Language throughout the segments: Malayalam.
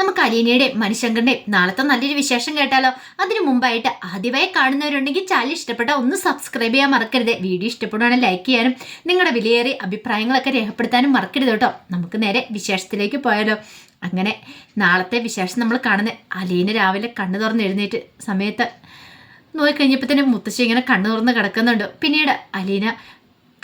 നമുക്ക് അലീനയുടെയും മനുശങ്കറിന്റെയും നാളത്തെ നല്ലൊരു വിശേഷം കേട്ടാലോ? അതിനു മുമ്പായിട്ട് ആദ്യമായി കാണുന്നവരുണ്ടെങ്കിൽ ചാനൽ ഇഷ്ടപ്പെട്ട ഒന്ന് സബ്സ്ക്രൈബ് ചെയ്യാൻ മറക്കരുത്. വീഡിയോ ഇഷ്ടപ്പെടുവാണെങ്കിൽ ലൈക്ക് ചെയ്യാനും നിങ്ങളുടെ വിലയേറിയ അഭിപ്രായങ്ങളൊക്കെ രേഖപ്പെടുത്താനും മറക്കരുത് കേട്ടോ. നമുക്ക് നേരെ വിശേഷത്തിലേക്ക് പോയാലോ? അങ്ങനെ നാളത്തെ വിശേഷം നമ്മൾ കാണുന്നത് അലീന രാവിലെ കണ്ണു തുറന്ന് എഴുന്നേറ്റ് സമയത്ത് നോക്കിക്കഴിഞ്ഞപ്പോൾ തന്നെ മുത്തശ്ശി ഇങ്ങനെ കണ്ണു തുറന്ന് കിടക്കുന്നുണ്ട്. പിന്നീട് അലീന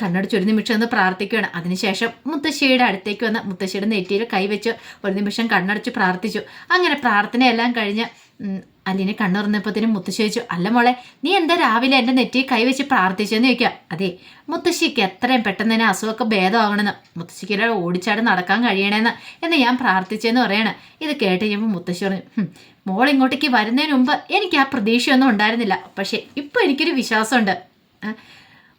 കണ്ണടച്ച് ഒരു നിമിഷം ഒന്ന് പ്രാർത്ഥിക്കുകയാണ്. അതിനുശേഷം മുത്തശ്ശിയുടെ അടുത്തേക്ക് വന്ന് മുത്തശ്ശിയുടെ നെറ്റിയിൽ കൈവച്ച് ഒരു നിമിഷം കണ്ണടച്ച് പ്രാർത്ഥിച്ചു. അങ്ങനെ പ്രാർത്ഥനയെല്ലാം കഴിഞ്ഞ് അല്ലിനെ അലീനെ കണ്ണു തുറന്നപ്പോഴത്തേനും മുത്തശ്ശി ചോദിച്ചു അല്ല മോളെ നീ എന്താ രാവിലെ എന്റെ നെറ്റി കൈവച്ച് പ്രാർത്ഥിച്ചെന്ന് ചോദിക്കുക? അതെ മുത്തശ്ശിക്ക് എത്രയും പെട്ടെന്ന് തന്നെ അസുഖമൊക്കെ ഭേദമാകണമെന്ന് മുത്തശ്ശിക്ക് ഓടിച്ചാടി നടക്കാൻ കഴിയണമെന്ന് എന്ന് ഞാൻ പ്രാർത്ഥിച്ചെന്ന് പറയണം. ഇത് കേട്ട് കഴിയുമ്പോൾ മുത്തശ്ശി പറഞ്ഞു "ഹും, മോൾ ഇങ്ങോട്ടേക്ക് വരുന്നതിന് മുമ്പ് എനിക്ക് ആ പ്രതീക്ഷയൊന്നും ഉണ്ടായിരുന്നില്ല. പക്ഷേ ഇപ്പോൾ എനിക്കൊരു വിശ്വാസമുണ്ട്.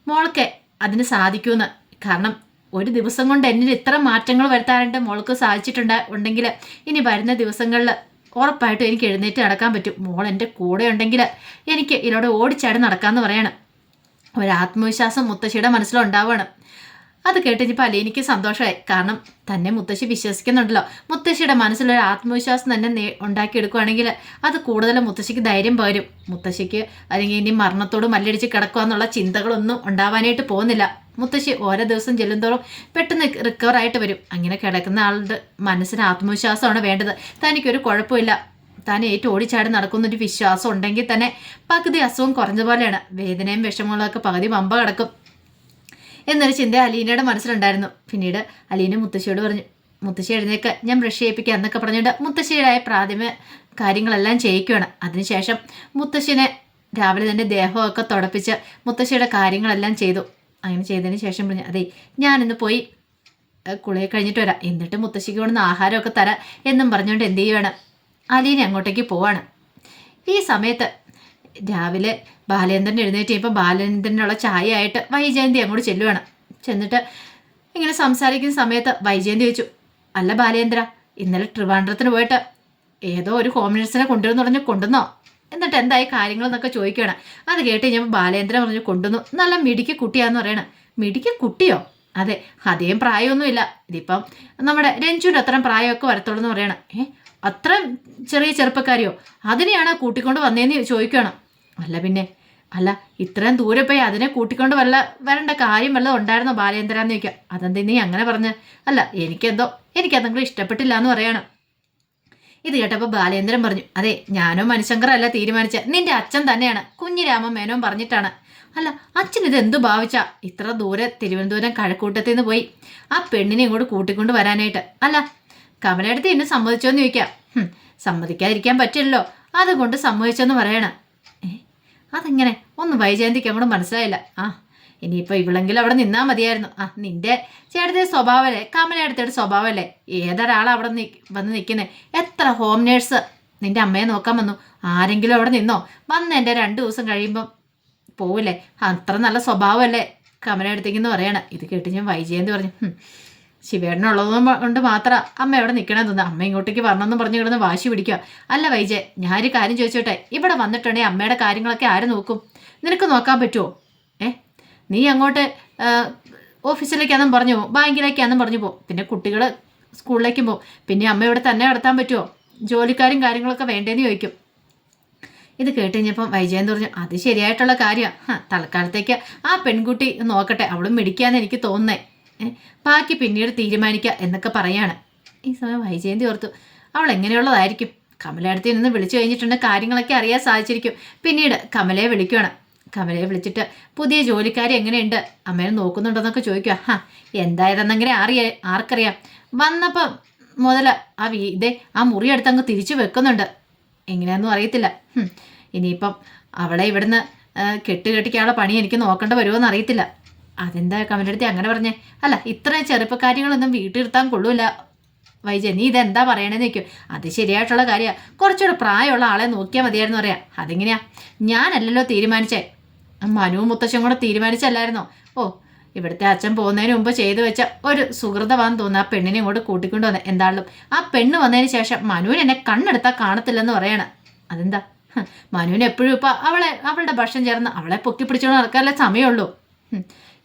മോൾക്ക് അതിന് സാധിക്കുമെന്ന് കാരണം ഒരു ദിവസം കൊണ്ട് എന്നിൽ ഇത്ര മാറ്റങ്ങൾ വരുത്താനായിട്ട് മോൾക്ക് സാധിച്ചിട്ടുണ്ട് ഉണ്ടെങ്കിൽ ഇനി വരുന്ന ദിവസങ്ങളിൽ ഉറപ്പായിട്ടും എനിക്ക് എഴുന്നേറ്റ് നടക്കാൻ പറ്റും. മോൾ എന്റെ കൂടെ ഉണ്ടെങ്കിൽ എനിക്ക് ഇതിലൂടെ ഓടിച്ചാടി നടക്കാമെന്ന് പറയണം. ഒരു ആത്മവിശ്വാസം മുത്തശ്ശിയുടെ മനസ്സിലുണ്ടാവുകയാണ് അത് പല അലീനിക്ക് സന്തോഷമായി. കാരണം തന്നെ മുത്തശ്ശി വിശ്വസിക്കുന്നുണ്ടല്ലോ. മുത്തശ്ശിയുടെ മനസ്സിലൊരു ആത്മവിശ്വാസം തന്നെ നേ ഉണ്ടാക്കിയെടുക്കുകയാണെങ്കിൽ അത് കൂടുതൽ മുത്തശ്ശിക്ക് ധൈര്യം പകരും. മുത്തശ്ശിക്ക് അല്ലെങ്കിൽ ഇനി മരണത്തോട് മല്ലടിച്ച് കിടക്കുക എന്നുള്ള ചിന്തകളൊന്നും ഉണ്ടാവാനായിട്ട് പോകുന്നില്ല. മുത്തശ്ശി ഓരോ ദിവസം ചെല്ലുന്തോറും പെട്ടെന്ന് റിക്കവർ ആയിട്ട് വരും. അങ്ങനെ കിടക്കുന്ന ആളുടെ മനസ്സിന് ആത്മവിശ്വാസമാണ് വേണ്ടത്. തനിക്കൊരു കുഴപ്പമില്ല. താൻ ഏറ്റവും ഓടിച്ചാടി നടക്കുന്നൊരു വിശ്വാസം ഉണ്ടെങ്കിൽ തന്നെ പകുതി അസുഖം കുറഞ്ഞതുപോലെയാണ്. വേദനയും വിഷമങ്ങളൊക്കെ പകുതി വമ്പ കിടക്കും. എന്നൊരു ചിന്ത അലീനയുടെ മനസ്സിലുണ്ടായിരുന്നു. പിന്നീട് അലീന മുത്തശ്ശിയോട് പറഞ്ഞു മുത്തശ്ശി എഴുന്നേക്ക്. ഞാൻ ബ്രഷ് ചെയ്യിപ്പിക്കുക എന്നൊക്കെ പറഞ്ഞിട്ട് മുത്തശ്ശിയുടെയായ പ്രാഥമിക കാര്യങ്ങളെല്ലാം ചെയ്യിക്കുകയാണ്. അതിനുശേഷം മുത്തശ്ശിനെ രാവിലെ തന്നെ ദേഹമൊക്കെ തുടപ്പിച്ച് മുത്തശ്ശിയുടെ കാര്യങ്ങളെല്ലാം ചെയ്തു. അങ്ങനെ ചെയ്തതിന് ശേഷം പറഞ്ഞു അതെ ഞാനിന്ന് പോയി കുളിയെ കഴിഞ്ഞിട്ട് വരാം. എന്നിട്ട് മുത്തശ്ശിക്ക് കൊണ്ടുവന്ന് ആഹാരമൊക്കെ തരാം എന്നും പറഞ്ഞുകൊണ്ട് എന്ത് ചെയ്യുവാണ്? അലീന അങ്ങോട്ടേക്ക് പോവാണ്. ഈ സമയത്ത് രാവിലെ ബാലേന്ദ്രൻ എഴുന്നേറ്റ് കഴിയുമ്പോൾ ബാലേന്ദ്രനുള്ള ചായ ആയിട്ട് വൈജയന്തി അങ്ങോട്ട് ചെല്ലുവാണ്. ചെന്നിട്ട് ഇങ്ങനെ സംസാരിക്കുന്ന സമയത്ത് വൈജയന്തി ചോദിച്ചു അല്ല ബാലേന്ദ്ര ഇന്നലെ ട്രിവാൻഡ്രത്തിന് പോയിട്ട് ഏതോ ഒരു നഴ്സിനെ കൊണ്ടുവരുന്നു പറഞ്ഞ് കൊണ്ടുവന്നോ? എന്നിട്ട് എന്തായി കാര്യങ്ങൾ എന്നൊക്കെ ചോദിക്കുകയാണ് അത് കേട്ട് കഴിഞ്ഞപ്പോൾ ബാലേന്ദ്രൻ പറഞ്ഞു കൊണ്ടുവന്നു. നല്ല മിടിക്ക് കുട്ടിയാന്ന് പറയണം. മിടിക്ക് കുട്ടിയോ? അതെ അതേം പ്രായമൊന്നുമില്ല. ഇതിപ്പം നമ്മുടെ രഞ്ജുവിന്റെ അത്രയും പ്രായമൊക്കെ വരത്തുള്ളൂ എന്ന് പറയണം. ഏഹ് അത്ര ചെറിയ ചെറുപ്പക്കാരിയോ? അതിനെയാണ് കൂട്ടിക്കൊണ്ട് വന്നതെന്ന് ചോദിക്കണം അല്ല പിന്നെ അല്ല ഇത്രയും ദൂരെ പോയി അതിനെ കൂട്ടിക്കൊണ്ട് വല്ല വരേണ്ട കാര്യം വല്ലതും ഉണ്ടായിരുന്നോ ബാലേന്ദ്രാന്ന് ചോദിക്കുക അതെന്താ നീ അങ്ങനെ പറഞ്ഞ്? അല്ല എനിക്കെന്തോ എനിക്കതെങ്കിലും ഇഷ്ടപ്പെട്ടില്ല എന്ന് പറയണം. ഇത് കേട്ടപ്പോൾ ബാലേന്ദ്രൻ പറഞ്ഞു അതെ ഞാനോ മനുശങ്കറല്ല തീരുമാനിച്ച. നിന്റെ അച്ഛൻ തന്നെയാണ് കുഞ്ഞിരാമൻ മേനോൻ പറഞ്ഞിട്ടാണ്. അല്ല അച്ഛൻ ഇത് എന്തു ഭാവിച്ച? ഇത്ര ദൂരെ തിരുവനന്തപുരം കഴക്കൂട്ടത്തിൽ നിന്ന് പോയി ആ പെണ്ണിനെ ഇങ്ങോട്ട് കൂട്ടിക്കൊണ്ട് വരാനായിട്ട്. അല്ല കമലയടുത്ത് എന്നെ സമ്മതിച്ചോന്ന് ചോദിക്കാം. സമ്മതിക്കാതിരിക്കാൻ പറ്റില്ലല്ലോ. അതുകൊണ്ട് സമ്മതിച്ചെന്ന് പറയണം. അതെങ്ങനെ? ഒന്ന് വൈജയന്തിക്ക് അങ്ങോട്ട് മനസ്സിലായില്ല. ആ ഇനിയിപ്പോൾ ഇവളെങ്കിലും അവിടെ നിന്നാൽ മതിയായിരുന്നു. ആ നിന്റെ ചേട്ടത്തെ സ്വഭാവമല്ലേ കമലടുത്തയുടെ സ്വഭാവമല്ലേ ഏതൊരാളാണ് അവിടെ വന്ന് നിൽക്കുന്നത് എത്ര ഹോം നേഴ്സ് നിന്റെ അമ്മയെ നോക്കാൻ വന്നു? ആരെങ്കിലും അവിടെ നിന്നോ? വന്ന് എന്റെ രണ്ട് ദിവസം കഴിയുമ്പം പോവില്ലേ? അത്ര നല്ല സ്വഭാവമല്ലേ കമലയടുത്തേക്കെന്ന് പറയണം. ഇത് കേട്ട് ഞാൻ വൈജയന്തി പറഞ്ഞു. "ഹും, ശിവേട്ടനുള്ളത് കൊണ്ട് മാത്രം അമ്മ എവിടെ നിൽക്കണമെന്ന് അമ്മ ഇങ്ങോട്ടേക്ക് വരണമെന്ന് പറഞ്ഞു കിടന്ന് വാശി പിടിക്കുക. അല്ല വൈജയ് ഞാനൊരു കാര്യം ചോദിച്ചോട്ടെ? ഇവിടെ വന്നിട്ടുണ്ടെങ്കിൽ അമ്മയുടെ കാര്യങ്ങളൊക്കെ ആര് നോക്കും? നിനക്ക് നോക്കാൻ പറ്റുമോ ഏ? നീ അങ്ങോട്ട് ഓഫീസിലേക്കാന്നും പറഞ്ഞു പോകും ബാങ്കിലേക്കാന്നും പറഞ്ഞു പോകും പിന്നെ കുട്ടികൾ സ്കൂളിലേക്കും പോകും പിന്നെ അമ്മ ഇവിടെ തന്നെ നടത്താൻ പറ്റുമോ ജോലിക്കാരും കാര്യങ്ങളൊക്കെ വേണ്ടേന്ന് ചോദിക്കും. ഇത് കേട്ട് കഴിഞ്ഞപ്പം വൈജയന്ത് പറഞ്ഞു അത് ശരിയായിട്ടുള്ള കാര്യമാണ് തൽക്കാലത്തേക്ക് ആ പെൺകുട്ടി നോക്കട്ടെ. അവളും മിടിക്കാന്ന് എനിക്ക് തോന്നുന്നേ. ബാക്കി പിന്നീട് തീരുമാനിക്കുക എന്നൊക്കെ പറയാണ്. ഈ സമയം വൈജയന്തി ഓർത്തു അവൾ എങ്ങനെയുള്ളതായിരിക്കും? കമലയടുത്ത് നിന്ന് വിളിച്ചു കഴിഞ്ഞിട്ടുണ്ട് കാര്യങ്ങളൊക്കെ അറിയാൻ സാധിച്ചിരിക്കും. പിന്നീട് കമലയെ വിളിക്കുകയാണ് കമലയെ വിളിച്ചിട്ട് പുതിയ ജോലിക്കാരി എങ്ങനെയുണ്ട്? അമ്മേനെ നോക്കുന്നുണ്ടെന്നൊക്കെ ചോദിക്കുക ഹാ എന്തായതെന്നെങ്ങനെ അറിയ ആർക്കറിയാം. വന്നപ്പം മുതൽ ആ വീ ഇതേ ആ മുറി അടുത്തങ്ങ് തിരിച്ചു വെക്കുന്നുണ്ട്. എങ്ങനെയാണെന്നും അറിയത്തില്ല. ഇനിയിപ്പം അവളെ ഇവിടുന്ന് കെട്ടുകെട്ടിക്കാനുള്ള കെട്ട് പണി എനിക്ക് നോക്കേണ്ട വരുമോ അറിയത്തില്ല അതെന്താ കമലടുത്ത് അങ്ങനെ പറഞ്ഞേ? അല്ല ഇത്രയും വീട്ടിൽ വീട്ടിലിരുത്താൻ കൊള്ളൂല. വൈജയ നീ ഇതെന്താ പറയണേന്ന് നിൽക്കും അത് ശരിയായിട്ടുള്ള കാര്യമാണ് കുറച്ചുകൂടെ പ്രായമുള്ള ആളെ നോക്കിയാൽ മതിയായിരുന്നു പറയാം. അതെങ്ങനെയാ? ഞാനല്ലല്ലോ തീരുമാനിച്ചേ. മനുവും മുത്തശ്ശൻ കൂടെ തീരുമാനിച്ചല്ലായിരുന്നോ? ഓ ഇവിടുത്തെ അച്ഛൻ പോകുന്നതിന് മുമ്പ് ചെയ്തു വെച്ച ഒരു സുഹൃതമാണെന്ന് തോന്നുന്നു ആ പെണ്ണിനെ ഇങ്ങോട്ട് കൂട്ടിക്കൊണ്ട് വന്നേ. എന്താണല്ലോ? ആ പെണ്ണ് വന്നതിന് ശേഷം മനുവിന് എന്നെ കണ്ണെടുത്താൽ കാണത്തില്ലെന്ന് പറയണം. അതെന്താ? മനുവിന് എപ്പോഴും ഇപ്പം അവളെ അവളുടെ ഭക്ഷണം ചേർന്ന് അവളെ പൊക്കി പിടിച്ചുകൊണ്ട് നടക്കാനല്ലേ സമയമുള്ളൂ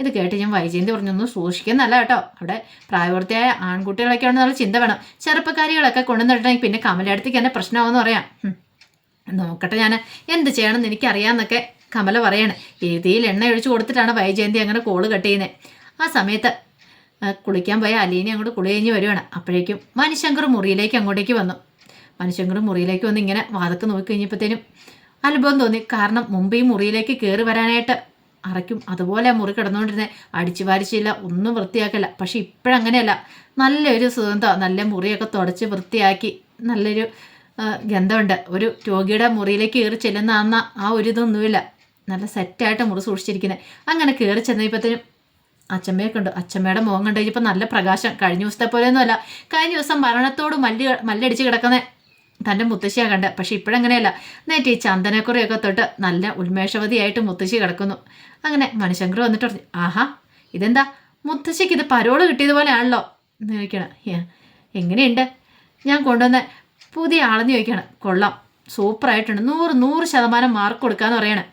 ഇത് കേട്ട് ഞാൻ വൈജയന്തി പറഞ്ഞൊന്നും സൂക്ഷിക്കുന്നല്ല കേട്ടോ. അവിടെ പ്രായപൂർത്തിയായ ആൺകുട്ടികളൊക്കെ നല്ല ചിന്ത വേണം. ചെറുപ്പക്കാരികളൊക്കെ കൊണ്ടുവന്നിട്ടുണ്ടെങ്കിൽ പിന്നെ കമലടുത്തേക്ക് എന്നെ പ്രശ്നമാവെന്ന് പറയാം. നോക്കട്ടെ ഞാൻ എന്ത് ചെയ്യണമെന്ന് എനിക്കറിയാമെന്നൊക്കെ കമല പറയാണ്. രീതിയിൽ എണ്ണ ഒഴിച്ചു കൊടുത്തിട്ടാണ് വൈജയന്തി അങ്ങനെ കോൾ കട്ട് ചെയ്യുന്നത് ആ സമയത്ത് കുളിക്കാൻ പോയ അലീനെ അങ്ങോട്ട് കുളി കഴിഞ്ഞ് വരുവാണ്. അപ്പോഴേക്കും മനുശങ്കർ മുറിയിലേക്ക് അങ്ങോട്ടേക്ക് വന്നു. മനുശങ്കർ മുറിയിലേക്ക് വന്ന് ഇങ്ങനെ വാതക്ക് നോക്കി കഴിഞ്ഞപ്പോഴത്തേനും അത്ഭുതം തോന്നി. കാരണം മുമ്പ് ഈ മുറിയിലേക്ക് കയറി വരാനായിട്ട് അറയ്ക്കും. അതുപോലെ മുറി കിടന്നുകൊണ്ടിരുന്നത് അടിച്ചു വാരിച്ചില്ല. ഒന്നും വൃത്തിയാക്കില്ല. പക്ഷെ ഇപ്പോഴങ്ങനെയല്ല. നല്ലൊരു സുഗന്ധം നല്ല മുറിയൊക്കെ തുടച്ച് വൃത്തിയാക്കി നല്ലൊരു ഗന്ധമുണ്ട്. ഒരു രോഗിയുടെ മുറിയിലേക്ക് കയറി ചെല്ലുന്ന ആ ഒരു ഇതൊന്നുമില്ല. നല്ല സെറ്റായിട്ട് മുറി സൂക്ഷിച്ചിരിക്കുന്നത് അങ്ങനെ കയറി ചെന്നപ്പോഴത്തേനും അച്ഛമ്മയൊക്കെ കണ്ടു. അച്ഛമ്മയുടെ മുഖം കണ്ടു കഴിഞ്ഞപ്പോൾ നല്ല പ്രകാശം. കഴിഞ്ഞ ദിവസത്തെ പോലെയൊന്നുമല്ല. കഴിഞ്ഞ ദിവസം മരണത്തോട് മല്ലി മല്ലടിച്ച് കിടക്കുന്ന. തന്റെ മുത്തശ്ശിയാണ് കണ്ട. പക്ഷെ ഇപ്പോഴങ്ങനെയല്ല. നേറ്റ് ഈ ചന്ദനക്കുറിയൊക്കെ തൊട്ട് നല്ല ഉന്മേഷവതിയായിട്ട് മുത്തശ്ശി കിടക്കുന്നു. അങ്ങനെ മനുശങ്കർ വന്നിട്ട് പറഞ്ഞു ആഹാ ഇതെന്താ? മുത്തശ്ശിക്ക് ഇത് പരോൾ കിട്ടിയതുപോലെ ആണല്ലോ എന്ന് ചോദിക്കണം എങ്ങനെയുണ്ട്? ഞാൻ കൊണ്ടുവന്ന പുതിയ ആളെന്ന് ചോദിക്കണം കൊള്ളാം. സൂപ്പറായിട്ടുണ്ട്. നൂറ് നൂറ് ശതമാനം മാർക്ക് കൊടുക്കാന്ന് പറയണേ.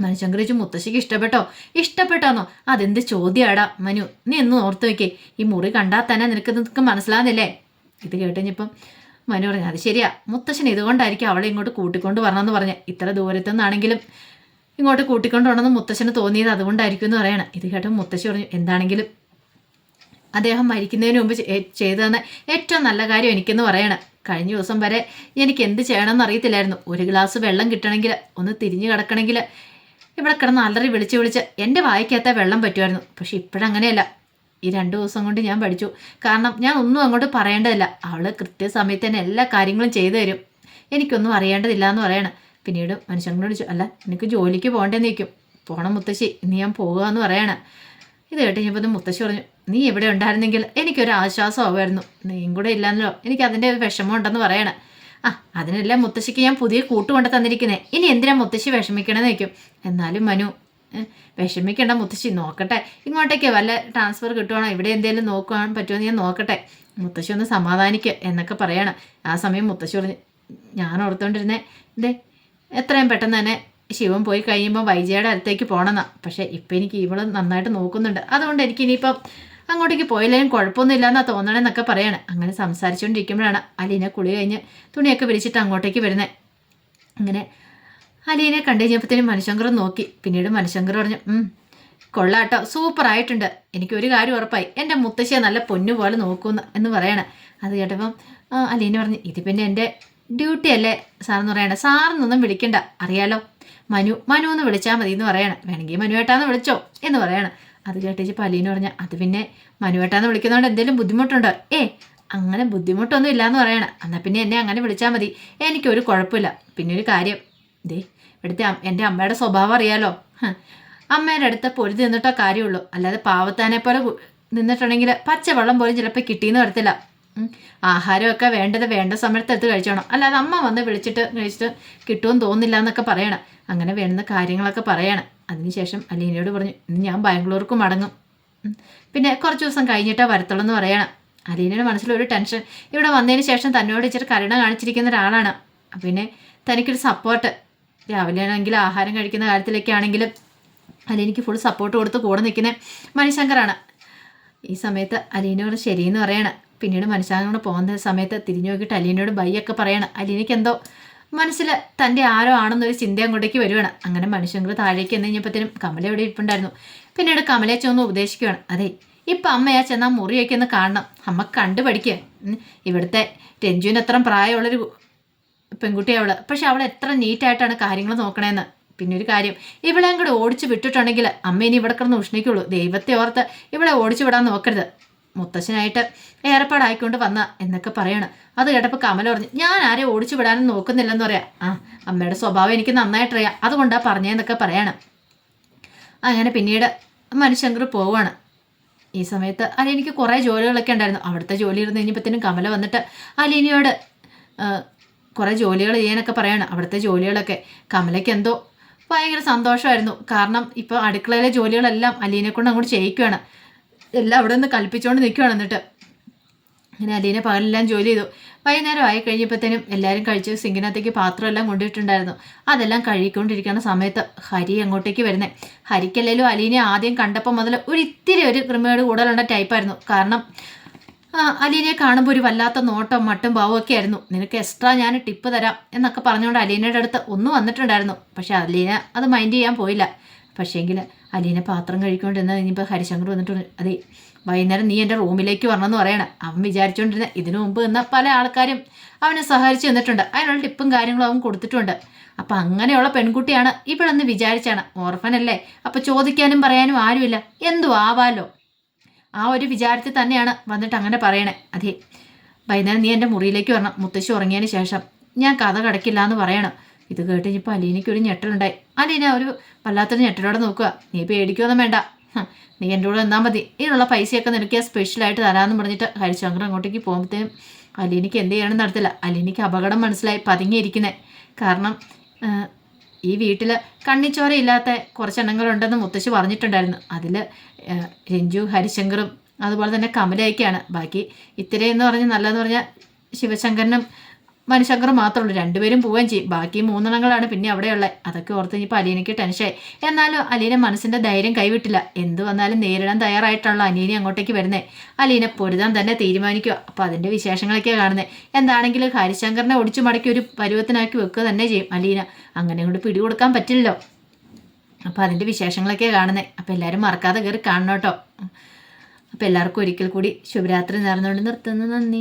മനുശങ്കർ ചോദിച്ചു മുത്തശ്ശിക്ക് ഇഷ്ടപ്പെട്ടോ? ഇഷ്ടപ്പെട്ടാന്നോ? അതെന്ത് ചോദ്യമാടാ മനു. നീ എന്ന് ഓർത്ത് വെക്കേ ഈ മുറി കണ്ടാൽ തന്നെ നിനക്ക് നിനക്ക് മനസ്സിലാകുന്നില്ലേ ഇത് കേട്ടുകഴിഞ്ഞപ്പം മനു പറഞ്ഞു അത് ശരിയാ. മുത്തശ്ശൻ ഇതുകൊണ്ടായിരിക്കും അവളെ ഇങ്ങോട്ട് കൂട്ടിക്കൊണ്ട് വരണമെന്ന് പറഞ്ഞ. ഇത്ര ദൂരത്തു നിന്നാണെങ്കിലും ഇങ്ങോട്ട് കൂട്ടിക്കൊണ്ട് വരണമെന്ന് മുത്തശ്ശന് തോന്നിയത് അതുകൊണ്ടായിരിക്കും എന്ന് പറയണം. ഇത് കേട്ടപ്പോൾ മുത്തശ്ശി പറഞ്ഞു എന്താണെങ്കിലും അദ്ദേഹം മരിക്കുന്നതിന് മുമ്പ് ചെയ്തു തന്ന ഏറ്റവും നല്ല കാര്യം എനിക്കെന്ന് പറയണം. കഴിഞ്ഞ ദിവസം വരെ എനിക്ക് എന്ത് ചെയ്യണമെന്ന് അറിയത്തില്ലായിരുന്നു. ഒരു ഗ്ലാസ് വെള്ളം കിട്ടണമെങ്കിൽ ഒന്ന് തിരിഞ്ഞു കിടക്കണമെങ്കിൽ ഇവിടെ കിടന്ന് അലറി വിളിച്ച് വിളിച്ച് എന്റെ വായിക്കകത്ത വെള്ളം പറ്റുമായിരുന്നു. പക്ഷെ ഇപ്പോഴങ്ങനെയല്ല. ഈ രണ്ട് ദിവസം കൊണ്ട് ഞാൻ പഠിച്ചു. കാരണം ഞാൻ ഒന്നും അങ്ങോട്ട് പറയേണ്ടതില്ല. അവൾ കൃത്യസമയത്ത് തന്നെ എല്ലാ കാര്യങ്ങളും ചെയ്തു തരും. എനിക്കൊന്നും അറിയേണ്ടതില്ല എന്ന് പറയണം. പിന്നീട് ചോദിച്ചു അല്ല എനിക്ക് ജോലിക്ക് പോകേണ്ടെന്ന് നിൽക്കും പോണം മുത്തശ്ശി ഇനി ഞാൻ പോകുക എന്ന് പറയണം. ഇത് കേട്ട് കഴിഞ്ഞപ്പോൾ മുത്തശ്ശി പറഞ്ഞു നീ എവിടെ ഉണ്ടായിരുന്നെങ്കിൽ എനിക്കൊരു ആശ്വാസമാകുമായിരുന്നു നീയും കൂടെ ഇല്ലാന്നല്ലോ. എനിക്ക് അതിന്റെ ഒരു വിഷമം ഉണ്ടെന്ന് പറയണം. ആ അതിനെല്ലാം മുത്തശ്ശിക്ക് ഞാൻ പുതിയ കൂട്ട് കൊണ്ട് തന്നിരിക്കുന്നത് ഇനി എന്തിനാ മുത്തശ്ശി വിഷമിക്കണമെന്ന് നിൽക്കും എന്നാലും മനു വിഷമിക്കേണ്ട മുത്തശ്ശി നോക്കട്ടെ. ഇങ്ങോട്ടേക്ക് വല്ല ട്രാൻസ്ഫർ കിട്ടുവാണോ? ഇവിടെ എന്തെങ്കിലും നോക്കുവാൻ പറ്റുമോ എന്ന് ഞാൻ നോക്കട്ടെ. മുത്തശ്ശി ഒന്ന് സമാധാനിക്കുക എന്നൊക്കെ പറയണം. ആ സമയം മുത്തശ്ശി പറഞ്ഞു ഞാൻ ഓർത്തുകൊണ്ടിരുന്നേ ഇതേ എത്രയും പെട്ടെന്ന് തന്നെ ശിവൻ പോയി കഴിയുമ്പോൾ വൈജയുടെ അടുത്തേക്ക് പോകണമെന്നാ പക്ഷേ ഇപ്പം എനിക്ക് ഇവൾ നന്നായിട്ട് നോക്കുന്നുണ്ട്. അതുകൊണ്ട് എനിക്ക് ഇനിയിപ്പം അങ്ങോട്ടേക്ക് പോയില്ലെങ്കിലും കുഴപ്പമൊന്നും ഇല്ലാന്നാ തോന്നണമെന്നൊക്കെ പറയണം. അങ്ങനെ സംസാരിച്ചുകൊണ്ടിരിക്കുമ്പോഴാണ് അലീന കുളി കഴിഞ്ഞ് തുണിയൊക്കെ വിരിച്ചിട്ട് അങ്ങോട്ടേക്ക് വരുന്നത് അങ്ങനെ അലീനെ കണ്ടു കഴിഞ്ഞപ്പോഴത്തേനും മനുശങ്കർ നോക്കി. പിന്നീട് മനുശങ്കർ പറഞ്ഞു "ഉം, കൊള്ളാട്ടോ സൂപ്പർ ആയിട്ടുണ്ട്. എനിക്ക് ഒരു കാര്യം ഉറപ്പായി. എന്റെ മുത്തശ്ശിയെ നല്ല പൊന്നുപോലെ പോലെ എന്ന് പറയണേ. അത് കേട്ടപ്പം അലീന പറഞ്ഞു ഇത് പിന്നെ എന്റെ ഡ്യൂട്ടി അല്ലേ സാറെന്ന് പറയണേ. സാറിനൊന്നും വിളിക്കണ്ട. അറിയാലോ? മനു മനു എന്ന് വിളിച്ചാൽ മതി എന്ന് പറയണം. വേണമെങ്കിൽ മനുവേട്ടാന്ന് വിളിച്ചോ എന്ന് പറയണം. അത് കേട്ടിച്ചപ്പോൾ അലീന പറഞ്ഞ അത് പിന്നെ മനുവേട്ടാന്ന് വിളിക്കുന്നതുകൊണ്ട് എന്തെങ്കിലും ബുദ്ധിമുട്ടുണ്ടോ? ഏ അങ്ങനെ ബുദ്ധിമുട്ടൊന്നും ഇല്ലാന്ന് പറയണം. എന്നാൽ പിന്നെ എന്നെ അങ്ങനെ വിളിച്ചാൽ മതി. എനിക്കൊരു കുഴപ്പമില്ല. പിന്നെ ഒരു കാര്യം ദേ ഇവിടുത്തെ എന്റെ അമ്മയുടെ സ്വഭാവം അറിയാലോ. അമ്മയുടെ അടുത്ത് പൊരുതി നിന്നിട്ടോ കാര്യമുള്ളൂ. അല്ലാതെ പാവത്താനെ പോലെ നിന്നിട്ടുണ്ടെങ്കിൽ പച്ചവെള്ളം പോലും ചിലപ്പോൾ കിട്ടിയെന്ന് വരത്തില്ല. ആഹാരമൊക്കെ വേണ്ടത് വേണ്ട സമയത്ത് എടുത്ത് കഴിച്ചോണം. അല്ലാതെ അമ്മ വന്ന് വിളിച്ചിട്ട് കഴിച്ചിട്ട് കിട്ടുമെന്ന് തോന്നില്ല എന്നൊക്കെ പറയണം. അങ്ങനെ വേണ്ടുന്ന കാര്യങ്ങളൊക്കെ പറയണം. അതിനുശേഷം അലീനയോട് പറഞ്ഞു ഇന്ന് ഞാൻ ബാംഗ്ലൂർക്ക് മടങ്ങും. പിന്നെ കുറച്ച് ദിവസം കഴിഞ്ഞിട്ടാ വരത്തുള്ളൂ എന്ന് പറയണം. അലീനയുടെ മനസ്സിലൊരു ടെൻഷൻ. ഇവിടെ വന്നതിന് ശേഷം തന്നോട് ഇച്ചിരി കരുണ കാണിച്ചിരിക്കുന്ന ഒരാളാണ്. പിന്നെ തനിക്കൊരു സപ്പോർട്ട് രാവിലെ ആണെങ്കിൽ ആഹാരം കഴിക്കുന്ന കാര്യത്തിലൊക്കെ ആണെങ്കിലും അലീനയ്ക്ക് ഫുൾ സപ്പോർട്ട് കൊടുത്ത് കൂടെ നിൽക്കുന്ന മണിശങ്കറാണ്. ഈ സമയത്ത് അലീനയോട് ശരിയെന്ന് പറയണം. പിന്നീട് മനുഷ്യനോട് പോകുന്ന സമയത്ത് തിരിഞ്ഞു നോക്കിയിട്ട് അലീനയോട് ബൈയൊക്കെ പറയണം. അലീനയ്ക്ക് എന്തോ മനസ്സിൽ തന്റെ ആരോ ആണെന്നൊരു ചിന്ത അങ്ങോട്ടേക്ക് വരുവാണ്. അങ്ങനെ മനുഷ്യങ്ങൾ താഴേക്ക് എന്ന് കഴിഞ്ഞപ്പോഴത്തേനും കമല എവിടെ ഇരിപ്പുണ്ടായിരുന്നു. പിന്നീട് കമലയെ ചെന്ന് ഉപദേശിക്കുകയാണ്. അതെ ഇപ്പം അമ്മയാ ചെന്നാൽ മുറിയൊക്കെ ഒന്ന് കാണണം. അമ്മ കണ്ടു പഠിക്കുക ഉം. ഇവിടുത്തെ രഞ്ജുവിന് അത്ര പ്രായമുള്ളൊരു പെൺകുട്ടി അവൾ. പക്ഷെ അവൾ എത്ര നീറ്റായിട്ടാണ് കാര്യങ്ങൾ നോക്കണേന്ന്. പിന്നെ ഒരു കാര്യം ഇവളെ അങ്ങോട്ട് ഓടിച്ചു വിട്ടിട്ടുണ്ടെങ്കിൽ അമ്മ ഇനി ഇവിടെ കിടന്ന് ഉഷ്ണിക്കുള്ളൂ. ദൈവത്തെ ഓർത്ത് ഇവളെ ഓടിച്ചു വിടാൻ നോക്കരുത്. മുത്തശ്ശനായിട്ട് ഏർപ്പാടായിക്കൊണ്ട് വന്ന എന്നൊക്കെ പറയണം. അത് കേട്ടപ്പോൾ കമല പറഞ്ഞു ഞാൻ ആരെ ഓടിച്ചു വിടാനും നോക്കുന്നില്ലെന്ന് പറയാം. ആ അമ്മയുടെ സ്വഭാവം എനിക്ക് നന്നായിട്ടറിയാം അതുകൊണ്ടാ പറഞ്ഞതെന്നൊക്കെ പറയണം. അങ്ങനെ പിന്നീട് മനുഷ്യങ്കർ പോവാണ്. ഈ സമയത്ത് അലീനയ്ക്ക് കുറേ ജോലികളൊക്കെ ഉണ്ടായിരുന്നു. അവിടുത്തെ ജോലി ഇരുന്ന് കഴിഞ്ഞപ്പോഴത്തേനും കമല വന്നിട്ട് അലീനയോട് കുറേ ജോലികൾ ചെയ്യാനൊക്കെ പറയാണ്. അവിടുത്തെ ജോലികളൊക്കെ. കമലയ്ക്ക് എന്തോ ഭയങ്കര സന്തോഷമായിരുന്നു. കാരണം ഇപ്പോൾ അടുക്കളയിലെ ജോലികളെല്ലാം അലീനെ കൊണ്ട് അങ്ങോട്ട് ചെയ്യിക്കുകയാണ് എല്ലാം അവിടെ നിന്ന് കൽപ്പിച്ചുകൊണ്ട് നിൽക്കുകയാണ് എന്നിട്ട്. അങ്ങനെ അലീന പകലെല്ലാം ജോലി ചെയ്തു. വൈകുന്നേരം ആയി കഴിഞ്ഞപ്പോഴത്തേനും എല്ലാവരും കഴിച്ച് സിങ്കിനകത്തേക്ക് പാത്രമെല്ലാം കൊണ്ടിട്ടുണ്ടായിരുന്നു അതെല്ലാം കഴുകിക്കൊണ്ടിരിക്കുന്ന സമയത്ത് ഹരി അങ്ങോട്ടേക്ക് വരുന്നത് ഹരിക്കല്ലേലും അലീനെ ആദ്യം കണ്ടപ്പോൾ മുതൽ ഒരു ഇത്തിരി ഒരു ക്രിമിനോട് കൂടുതലുള്ള ടൈപ്പായിരുന്നു കാരണം അലീനയെ കാണുമ്പോൾ ഒരു വല്ലാത്ത നോട്ടം മട്ടും ഭാവമൊക്കെ ആയിരുന്നു. നിനക്ക് എക്സ്ട്രാ ഞാൻ ടിപ്പ് തരാം എന്നൊക്കെ പറഞ്ഞുകൊണ്ട് അലീനയുടെ അടുത്ത് ഒന്ന് വന്നിട്ടുണ്ടായിരുന്നു. പക്ഷെ അലീന അത് മൈൻഡ് ചെയ്യാൻ പോയില്ല. പക്ഷേങ്കിൽ അലീന പാത്രം കഴിക്കൊണ്ടിരുന്ന ഇനിയിപ്പോൾ ഹരിശങ്കർ വന്നിട്ടുണ്ട്. അതെ വൈകുന്നേരം നീ എന്റെ റൂമിലേക്ക് വരണമെന്ന് പറയണം. അവൻ വിചാരിച്ചുകൊണ്ടിരുന്ന ഇതിനു മുമ്പ് നിന്ന പല ആൾക്കാരും അവനെ സഹായിച്ചു വന്നിട്ടുണ്ട്. അതിനുള്ള ടിപ്പും കാര്യങ്ങളും അവൻ കൊടുത്തിട്ടുണ്ട്. അപ്പം അങ്ങനെയുള്ള പെൺകുട്ടിയാണ് ഇവളെന്ന് വിചാരിച്ചാണ്. ഓർഫനല്ലേ? അപ്പം ചോദിക്കാനും പറയാനും ആരുമില്ല. എന്തു ആവാലോ? ആ ഒരു വിചാരത്തിൽ തന്നെയാണ് വന്നിട്ട് അങ്ങനെ പറയണേ. അതെ വൈകുന്നേരം നീ എന്റെ മുറിയിലേക്ക് വരണം. മുത്തശ്ശി ഉറങ്ങിയതിന് ശേഷം ഞാൻ കഥ കടക്കില്ല എന്ന് പറയണം. ഇത് കേട്ട് ഇനിയിപ്പോൾ അലീനയ്ക്ക് ഒരു ഞെട്ടലുണ്ടായി. അലീന ഒരു വല്ലാത്തൊരു ഞെട്ടലോടെ നോക്കുക. നീ പേടിക്കൊന്നും വേണ്ട. നീ എന്റെ കൂടെ നിന്നാൽ മതി. ഇതിനുള്ള പൈസയൊക്കെ നിനക്ക് സ്പെഷ്യലായിട്ട് തരാമെന്ന് പറഞ്ഞിട്ട് ഹരിശങ്കർ അങ്ങോട്ടേക്ക് പോകുമ്പോഴത്തേനും അലീനയ്ക്ക് എന്ത് ചെയ്യണമെന്ന് നടത്തില്ല അലീനയ്ക്ക് അപകടം മനസ്സിലായി പതുങ്ങിയിരിക്കുന്നത് കാരണം ഈ വീട്ടിൽ കണ്ണിച്ചോരയില്ലാത്ത കുറച്ചെണ്ണങ്ങളുണ്ടെന്ന് മുത്തശ്ശി പറഞ്ഞിട്ടുണ്ടായിരുന്നു. അതിൽ രഞ്ജു ഹരിശങ്കറും അതുപോലെ തന്നെ കമലയൊക്കെയാണ്. ബാക്കി ഇത്തിരി എന്ന് പറഞ്ഞ് നല്ലതെന്ന് പറഞ്ഞാൽ ശിവശങ്കരനും മനുശങ്കറും മാത്രമുള്ളൂ. രണ്ടുപേരും പോവുകയും ചെയ്യും. ബാക്കി മൂന്നെണ്ണങ്ങളാണ് പിന്നെ അവിടെയുള്ളത് അതൊക്കെ ഓർത്ത് ഇനിയിപ്പോൾ അലീനയ്ക്ക് ടെൻഷനായി എന്നാലും അലീന മനസ്സിന്റെ ധൈര്യം കൈവിട്ടില്ല. എന്ത് വന്നാലും നേരിടാൻ തയ്യാറായിട്ടുള്ള അലീന അങ്ങോട്ടേക്ക് വരുന്നത് അലീന പൊരുതാൻ തന്നെ തീരുമാനിക്കുക. അപ്പോൾ അതിന്റെ വിശേഷങ്ങളൊക്കെയാണ് കാണുന്നത് എന്താണെങ്കിലും ഹരിശങ്കറിനെ ഒടിച്ചു മടക്കി ഒരു പരുവത്തിനാക്കി വെക്കുക തന്നെ ചെയ്യും അലീന. അങ്ങനെ കൊണ്ട് പിടികൊടുക്കാൻ പറ്റില്ലല്ലോ. അപ്പോൾ അതിന്റെ വിശേഷങ്ങളൊക്കെയാണ് കാണുന്നത് അപ്പോൾ എല്ലാവരും മറക്കാതെ കയറി കാണണം കേട്ടോ. അപ്പോൾ എല്ലാവർക്കും ഒരിക്കൽ കൂടി ശുഭരാത്രി നേർന്നുകൊണ്ട് നിർത്തുന്നു. നന്ദി.